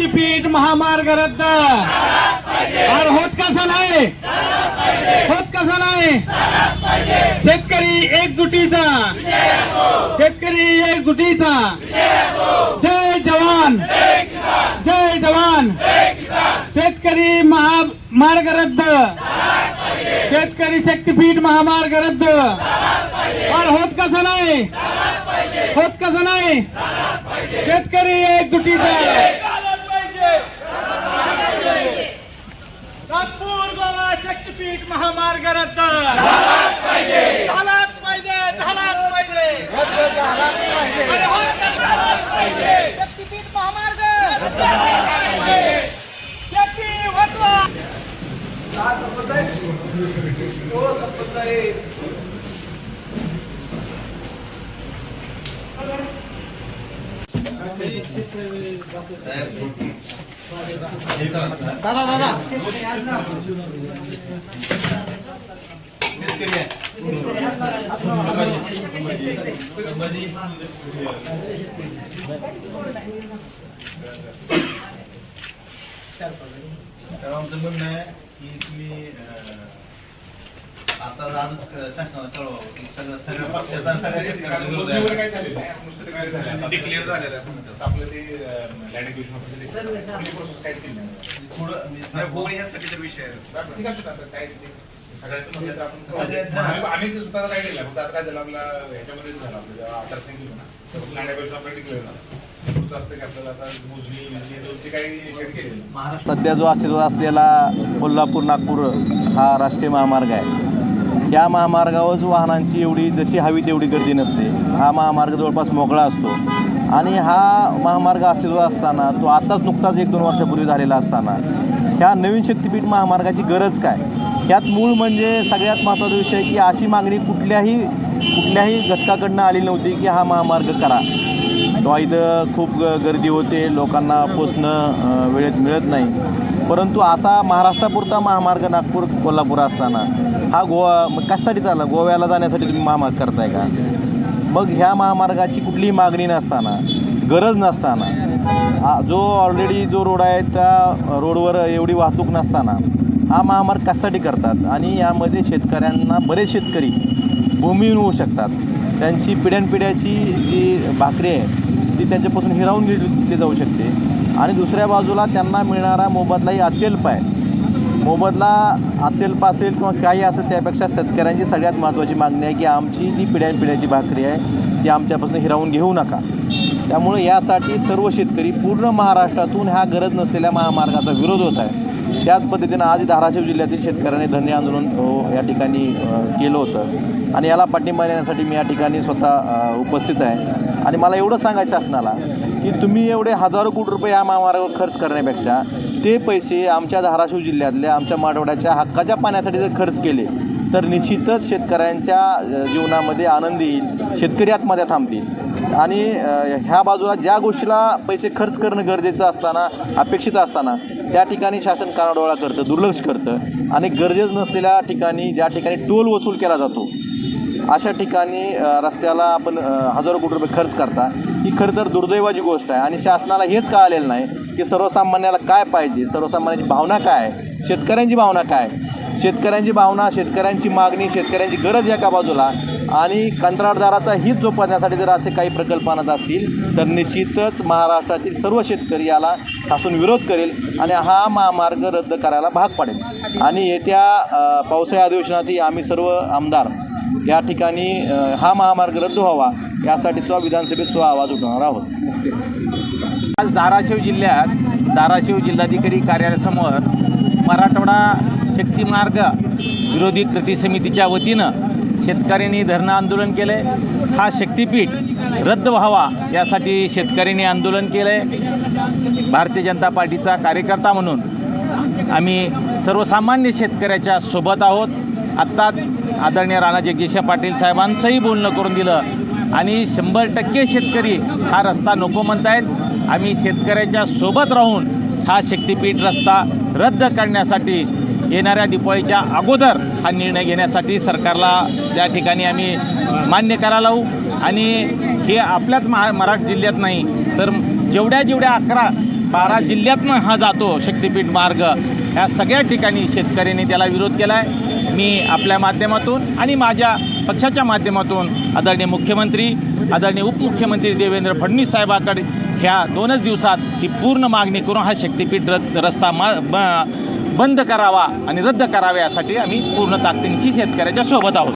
शक्तीपीठ महामार्ग रद्द। और होत कसा नाही होत कसा नाही शेतकरी एकजुटीचा शेतकरी एकजुटीचा जय जवान। जय जवान। शेतकरी महामार्ग रद्द। शेतकरी शक्तीपीठ महामार्ग रद्द। और होत कसं नाही होत कसं नाही शेतकरी एकजुटीचा रद्द झालाच पाहिजे झालाच पाहिजे. होत झालाच पाहिजे. शक्तीपीठ महामार्ग. शेती वाचवा हा सरपंच साहेब हो सरपंच साहेब दादा तर आमचं म्हणणं आहे की तुम्ही आता आज शासनाला कळवावं की सगळं सगळ्या पक्षाचा आणि सगळ्या शेतकऱ्यांचा विरोध आहे. डिक्लेअर झालेलं आहे? म्हणतात. आपलं ते लँड एक्विजिशन प्रोसेस काहीच केली नाही पुढं नाही, विषय आहे. ठीक आहे, आता? काय ते सगळ्यांचं म्हणलं तर आपण कसं- सगळ्यांचं- आम्ही- आम्ही स्वतःला काय केलं फक्त आता काय झालं आपला ह्याच्यामध्येच झालं आपलं जेव्हा आचारसंहिता होती ना तर लँड एक्विजिशन आपलं डिक्लेअर झालं. पुढचं असतं की आपल्याला आता मोजणी हे जे काही शेड केलेलं सध्या जो अस्तित्वात असलेला कोल्हापूर नागपूर हा राष्ट्रीय महामार्ग आहे. या महामार्गावरच वाहनांची एवढी जशी हवी तेवढी गर्दी नसते. हा महामार्ग जवळपास मोकळा असतो. आणि हा महामार्ग अस्तित्वात असताना तो आताच नुकताच एक दोन वर्षापूर्वी झालेला असताना ह्या नवीन शक्तीपीठ महामार्गाची गरज काय? ह्यात मूळ म्हणजे सगळ्यात महत्त्वाचा विषय की अशी मागणी कुठल्याही कुठल्याही घटकाकडनं आली नव्हती की हा महामार्ग करा. तेव्हा इथं खूप ग गर्दी होते लोकांना पोचणं वेळेत मिळत नाही. परंतु असा महाराष्ट्रापुरता महामार्ग नागपूर कोल्हापूर असताना हा गोवा कशासाठी चालला? गोव्याला जाण्यासाठी तुम्ही महामार्ग करताय का? मग ह्या महामार्गाची कुठलीही मागणी नसताना गरज नसताना हा जो ऑलरेडी जो रोड आहे त्या रोडवर एवढी वाहतूक नसताना हा महामार्ग कशासाठी करतात? आणि यामध्ये शेतकऱ्यांना बरेच शेतकरी भूमिहीन होऊ शकतात. त्यांची पिढ्यानपिढ्याची जी भाकरी आहे ती त्यांच्यापासून हिरावून घेतली जाऊ शकते. आणि दुसऱ्या बाजूला त्यांना मिळणारा मोबदलाही अत्यल्प आहे. मोबदला अत्यल्प असेल किंवा काही असेल त्यापेक्षा शेतकऱ्यांची सगळ्यात महत्त्वाची मागणी आहे की आमची जी पिढ्यानपिढ्याची भाकरी आहे ती आमच्यापासून हिरावून घेऊ नका. त्यामुळे यासाठी सर्व शेतकरी पूर्ण महाराष्ट्रातून ह्या गरज नसलेल्या महामार्गाचा विरोध होत आहे. त्याच पद्धतीनं आज धाराशिव जिल्ह्यातील शेतकऱ्यांनी धन्य आंदोलन या ठिकाणी केलं होतं. आणि याला पाठिंबा देण्यासाठी मी या ठिकाणी स्वतः उपस्थित आहे. आणि मला एवढं सांगायचं असणारा की तुम्ही एवढे हजारो कोटी रुपये या महामार्गावर खर्च करण्यापेक्षा ते पैसे आमच्या धाराशिव जिल्ह्यातल्या आमच्या माडवड्याच्या हक्काच्या पाण्यासाठी जर खर्च केले तर निश्चितच शेतकऱ्यांच्या जीवनामध्ये आनंद येईल शेतकरी आत्महत्या थांबतील. आणि ह्या बाजूला ज्या गोष्टीला पैसे खर्च करणं गरजेचं असताना अपेक्षित असताना त्या ठिकाणी शासन कानाडोळा करतं दुर्लक्ष करतं. आणि गरजेचं नसलेल्या ठिकाणी ज्या ठिकाणी टोल वसूल केला जातो अशा ठिकाणी रस्त्याला आपण हजारो कोटी रुपये खर्च करता. ही खरं तर दुर्दैवाची गोष्ट आहे आणि शासनाला हेच कळालेलं नाही की सर्वसामान्याला काय पाहिजे सर्वसामान्याची भावना काय आहे शेतकऱ्यांची भावना काय आहे? शेतकऱ्यांची भावना शेतकऱ्यांची मागणी शेतकऱ्यांची गरज एका बाजूला आणि कंत्राटदाराचा हित जोपासण्यासाठी जर असे काही प्रकल्प आणत असतील तर निश्चितच महाराष्ट्रातील सर्व शेतकरी याला ठासून विरोध करेल आणि हा महामार्ग रद्द करायला भाग पाडेल आणि येत्या पावसाळ्या पावसाळी अधिवेशनातही आम्ही सर्व आमदार या ठिकाणी हा महामार्ग रद्द व्हावा यासाठी स्व विधानसभेत सुद्धा आवाज उठवणार आहोत. आज धाराशिव जिल्ह्यात धाराशिव जिल्हाधिकारी कार्यालयासमोर मराठवाडा शक्तिमार्ग विरोधी कृती समितीच्या वतीनं शेतकऱ्यांनी धरणं आंदोलन केलं आहे हा शक्तिपीठ रद्द व्हावा यासाठी शेतकऱ्यांनी आंदोलन केलं आहे भारतीय जनता पार्टीचा कार्यकर्ता म्हणून आम्ही सर्वसामान्य शेतकऱ्याच्या सोबत आहोत. आत्ताच आदरणीय राणा जगदीश पाटील साहेबांचंही बोलणं करून दिलं. आणि शंभर टक्के शेतकरी हा रस्ता नको म्हणतायत. आम्ही शेतकऱ्याच्या सोबत राहून हा शक्तिपीठ रस्ता रद्द करण्यासाठी येणाऱ्या दिपाळीच्या अगोदर हा निर्णय घेण्यासाठी सरकारला त्या ठिकाणी आम्ही मान्य करायला लावू. आणि हे आपल्याच महा मराठा जिल्ह्यात नाही तर जेवढ्या जेवढ्या अकरा बारा जिल्ह्यातनं हा जातो शक्तीपीठ मार्ग ह्या सगळ्या ठिकाणी शेतकऱ्यांनी त्याला विरोध केला आहे मी आपल्या माध्यमातून आणि माझ्या पक्षाच्या माध्यमातून आदरणीय मुख्यमंत्री आदरणीय उपमुख्यमंत्री देवेंद्र फडणवीस साहेबाकडे ह्या दोनच दिवसात ही पूर्ण मागणी करून हा शक्तिपीठ रद्द रस्ता मा ब बंद करावा आणि रद्द करावा यासाठी आम्ही पूर्ण ताकदीनिशी शेतकऱ्याच्या सोबत आहोत.